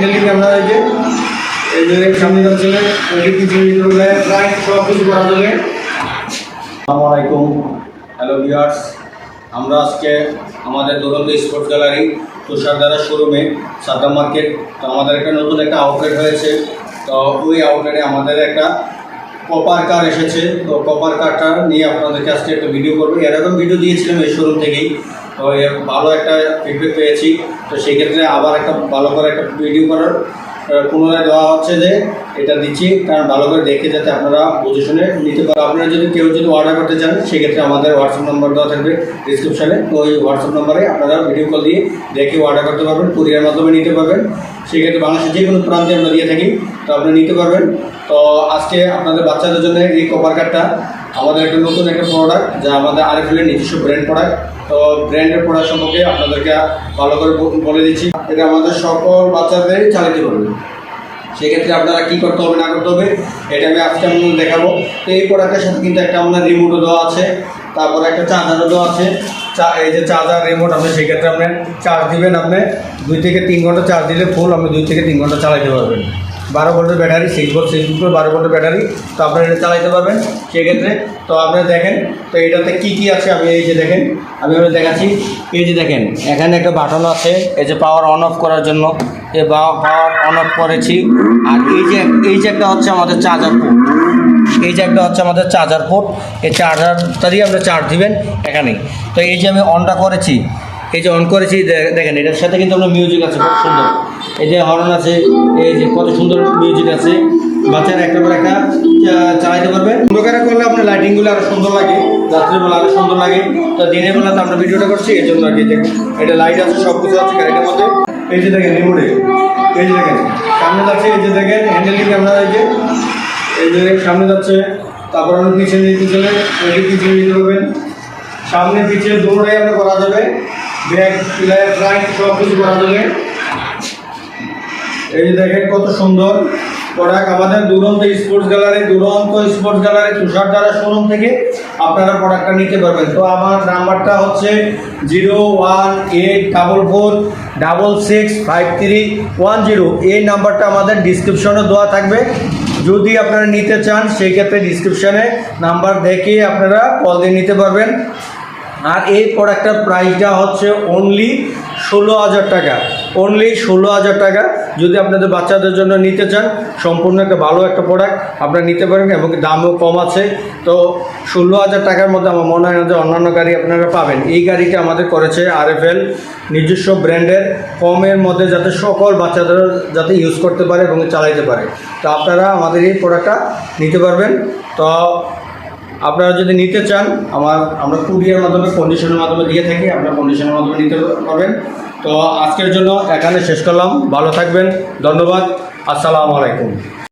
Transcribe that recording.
Handling আপনারা যে সামনে কিছু প্রায় সব কিছু করা আসসালামু আলাইকুম। হ্যালো ভিউয়ার্স আমরা আজকে আমাদের দুরন্ত স্পোর্টস গ্যালারি তুষারদারা শোরুমে, সাদ্দাম মার্কেট। তো আমাদের একটা নতুন একটা আউটলেট হয়েছে। তো ওই আউটলেটে আমাদের একটা কপার কার এসেছে। তো কপার কারটা নিয়ে আপনাদেরকে আজকে একটা ভিডিও করব। এরকম ভিডিও দিয়েছিলাম এই শোরুম থেকেই। তো এর ভালো একটা ফিডব্যাক পেয়েছি। তো সেই ক্ষেত্রে আবার একটা ভালো করে একটা ভিডিও করার পুনরায় দেওয়া হচ্ছে যে এটা দিচ্ছি। কারণ ভালো করে দেখে যাতে আপনারা বুঝে শুনে নিতে পারেন। আপনারা যদি কেউ যদি অর্ডার করতে চান, সেক্ষেত্রে আমাদের হোয়াটসঅ্যাপ নম্বর দেওয়া থাকবে ডিসক্রিপশানে তো ওই হোয়াটসঅ্যাপ নম্বরে আপনারা ভিডিও কল দিয়ে দেখে অর্ডার করতে পারবেন কুরিয়ার মাধ্যমে নিতে পারবেন। সেক্ষেত্রে বাংলাদেশের যে কোনো প্রান্তে আমরা দিয়ে থাকি, তো আপনি নিতে পারবেন। তো আজকে আপনাদের বাচ্চাদের জন্য এই কভার কার্ডটা আমাদের একটা নতুন একটা প্রোডাক্ট যা আমাদের আরএফএলের নিজস্ব ব্র্যান্ড প্রোডাক্ট তো ব্র্যান্ডের প্রোডাক্ট সম্পর্কে আপনাদেরকে ভালো করে বলে দিচ্ছি। এটা আমাদের সকল বাচ্চাদেরই চালিতে পারবে সেক্ষেত্রে আপনারা কী করতে হবে, না করতে হবে, এটা আমি আজকে আমি দেখাবো। তো এই প্রোডাক্টের সাথে কিন্তু একটা আপনার রিমোটও দেওয়া আছে। তারপরে একটা চার্জারও দেওয়া আছে। চা- এই যে চার্জার রিমোট আপনি সেক্ষেত্রে আপনি চার্জ দিবেন, আপনি দুই থেকে তিন ঘণ্টা চার্জ দিলে ফুল আপনি দুই থেকে তিন ঘণ্টা চালাতে পারবেন। বারো ভোল্টের battery six volt six volt বারো ভোল্টের ব্যাটারি। তো আপনারা এটা চালাইতে পারবেন সেক্ষেত্রে। তো আপনারা দেখেন, তো এটাতে কী কী আছে আমি এই যে দেখেন, আমি আপনাদের দেখাচ্ছি। এই যে দেখেন, এখানে একটা বাটন আছে, এই যে পাওয়ার অন অফ করার জন্য। এই পাওয়ার অন অফ করেছি। আর এই যে এই যে একটা হচ্ছে আমাদের চার্জার পোর্ট এই যে একটা হচ্ছে আমাদের চার্জার পোর্ট এই চার্জারটারই আপনি চার্জ দিবেন এখানেই। তো এই যে আমি অনটা করেছি এই যে অন করেছি দেখেন, এটার সাথে কিন্তু আপনার মিউজিক আছে, খুব সুন্দর। এই যে হর্ন আছে, এই যে কত সুন্দর মিউজিক আছে। বাচ্চারা একটা পর একটা চালাইতে পারবে। অন্ধকারে করলে আপনার লাইটিংগুলো আরও সুন্দর লাগে, রাত্রিবেলা আরও সুন্দর লাগে। তো দিনের বেলা তো আমরা ভিডিওটা করছি এই জন্য আর কি এটা লাইট আছে সব কিছু আছে গাড়িটার মধ্যে। এই যে দেখেন রিমোটে এই যে দেখেন, সামনে যাচ্ছে, এই যে দেখেন হ্যান্ডেলিং আপনারা এই যে। এই যে সামনে যাচ্ছে, তারপর আপনি পিছনে নিতে চলে পিছনে নিতে পারবেন। সামনে পিছিয়ে দৌড়াই আমরা করা সব কিছু কত সুন্দর প্রোডাক্ট আমাদের Duranta sports gallery Duranta sports gallery তুষার থেকে আপনারা প্রোডাক্টটা নিতে পারবেন। তো আমার নাম্বারটা হচ্ছে zero one eight double four double six five three one zero. এই নাম্বারটা আমাদের ডিসক্রিপশনে দেওয়া থাকবে। যদি আপনারা নিতে চান, সেই ক্ষেত্রে ডিসক্রিপশনে নাম্বার দেখে আপনারা কল দিয়ে নিতে পারবেন। আর এই প্রোডাক্টটার প্রাইসটা হচ্ছে অনলি ষোলো হাজার টাকা। অনলি ষোলো হাজার টাকা। যদি আপনাদের বাচ্চাদের জন্য নিতে চান, সম্পূর্ণ একটা ভালো একটা প্রোডাক্ট আপনারা নিতে পারেন এবং দামও কম আছে। তো ষোলো হাজার টাকার মধ্যে আমার মনে হয় যে অন্যান্য গাড়ি আপনারা পাবেন। এই গাড়িটা আমাদের করেছে আরএফএল নিজস্ব ব্র্যান্ডের। কমের মধ্যে যাতে সকল বাচ্চাদের যাতে ইউজ করতে পারে এবং চালাইতে পারে। তো আপনারা আমাদের এই প্রোডাক্টটা নিতে পারবেন। তো আপনারা যদি নিতে চান, আমার, আমরা কুরিয়ার মাধ্যমে কন্ডিশনের মাধ্যমে দিয়ে থাকি, আপনারা কন্ডিশনের মাধ্যমে নিতে পারবেন। তো আজকের জন্য এখানে শেষ করলাম। ভালো থাকবেন। ধন্যবাদ। আসসালামু আলাইকুম।